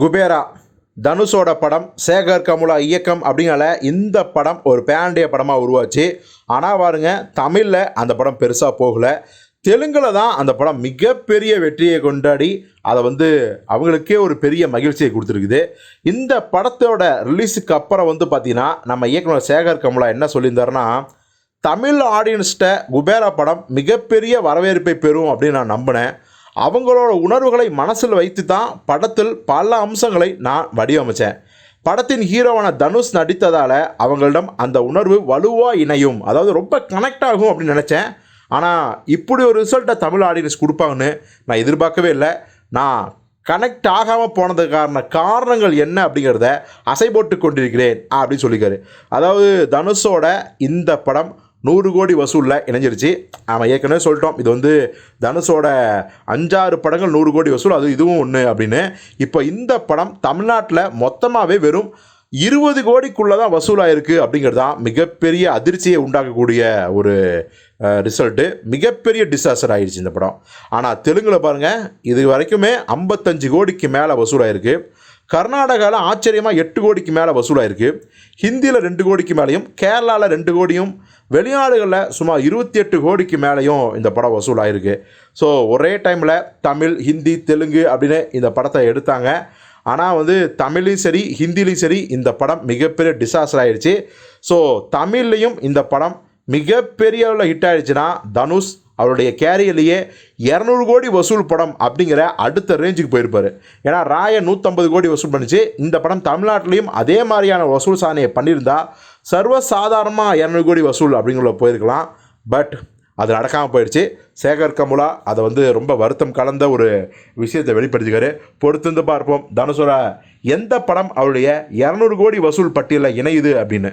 குபேரா தனுஷோட படம் சேகர் கமுலா இயக்கம் அப்படிங்கிறனால இந்த படம் ஒரு பேண்டிய படமாக உருவாச்சு. ஆனால் பாருங்க தமிழில் அந்த படம் பெருசாக போகலை. தெலுங்கில் தான் அந்த படம் மிகப்பெரிய வெற்றியை கொண்டாடி அதை வந்து அவங்களுக்கே ஒரு பெரிய மகிழ்ச்சியை கொடுத்துருக்குது. இந்த படத்தோட ரிலீஸுக்கு அப்புறம் வந்து பார்த்திங்கன்னா நம்ம இயக்குனர் சேகர் கமுலா என்ன சொல்லியிருந்தாருன்னா தமிழ் ஆடியன்ஸ்கிட்ட குபேரா படம் மிகப்பெரிய வரவேற்பை பெறும் அப்படின்னு நான் நம்பினேன். அவங்களோட உணர்வுகளை மனசில் வைத்து தான் படத்தில் பல அம்சங்களை நான் வடிவமைச்சேன். படத்தின் ஹீரோவான தனுஷ் நடித்ததால் அவங்களிடம் அந்த உணர்வு வலுவாக இணையும். அதாவது ரொம்ப கனெக்ட் ஆகும் அப்படின்னு நினச்சேன். ஆனால் இப்படி ஒரு ரிசல்ட்டை தமிழ் ஆடியன்ஸ் கொடுப்பாங்கன்னு நான் எதிர்பார்க்கவே இல்லை. நான் கனெக்ட் ஆகாமல் போனதுக்கான காரணங்கள் என்ன அப்படிங்கிறத அசை போட்டு கொண்டிருக்கிறேன் அப்படின்னு சொல்லியிருக்காரு. அதாவது தனுஷோட இந்த படம் நூறு கோடி வசூலில் இணைஞ்சிருச்சு. நம்ம ஏற்கனவே சொல்லிட்டோம் இது வந்து தனுஷோட அஞ்சாறு படங்கள் நூறு கோடி வசூல் அது இதுவும் ஒன்று அப்படின்னு. இப்போ இந்த படம் தமிழ்நாட்டில் மொத்தமாகவே வெறும் இருபது கோடிக்குள்ளே தான் வசூலாயிருக்கு அப்படிங்கிறது தான் மிகப்பெரிய அதிர்ச்சியை உண்டாக்கக்கூடிய ஒரு ரிசல்ட்டு மிகப்பெரிய டிசாஸ்டர் ஆகிடுச்சு இந்த படம். ஆனால் தெலுங்கில் பாருங்கள் இது வரைக்குமே ஐம்பத்தஞ்சு கோடிக்கு மேலே வசூலாயிருக்கு. கர்நாடகாவில் ஆச்சரியமாக எட்டு கோடிக்கு மேலே வசூலாயிருக்கு. ஹிந்தியில் ரெண்டு கோடிக்கு மேலேயும் கேரளாவில் ரெண்டு கோடியும் வெளிநாடுகளில் சுமார் இருபத்தி எட்டு கோடிக்கு மேலேயும் இந்த படம் வசூலாயிருக்கு. ஸோ ஒரே டைமில் தமிழ் ஹிந்தி தெலுங்கு அப்படின்னு இந்த படத்தை எடுத்தாங்க. ஆனால் வந்து தமிழ்லையும் சரி ஹிந்திலையும் சரி இந்த படம் மிகப்பெரிய டிசாஸ்டர் ஆயிடுச்சு. ஸோ தமிழ்லையும் இந்த படம் மிகப்பெரிய அளவில் ஹிட் ஆயிடுச்சுன்னா தனுஷ் அவருடைய கேரியர்லேயே இரநூறு கோடி வசூல் படம் அப்படிங்கிற அடுத்த ரேஞ்சுக்கு போயிருப்பார். ஏன்னா ராய நூற்றம்பது கோடி வசூல் பண்ணிச்சு. இந்த படம் தமிழ்நாட்டிலையும் அதே மாதிரியான வசூல் சாதனையை பண்ணியிருந்தா சர்வசாதாரணமாக இரநூறு கோடி வசூல் அப்படிங்கிற போயிருக்கலாம். பட் அது நடக்காமல் போயிடுச்சு சேகர் கமுலா அதை வந்து ரொம்ப வருத்தம் கலந்த ஒரு விஷயத்தை வெளிப்படுத்திக்காரு பொறுத்திருந்து பார்ப்போம். தனுஷோட எந்த படம் அவருடைய இரநூறு கோடி வசூல் பட்டியலில் இணையுது அப்படின்னு.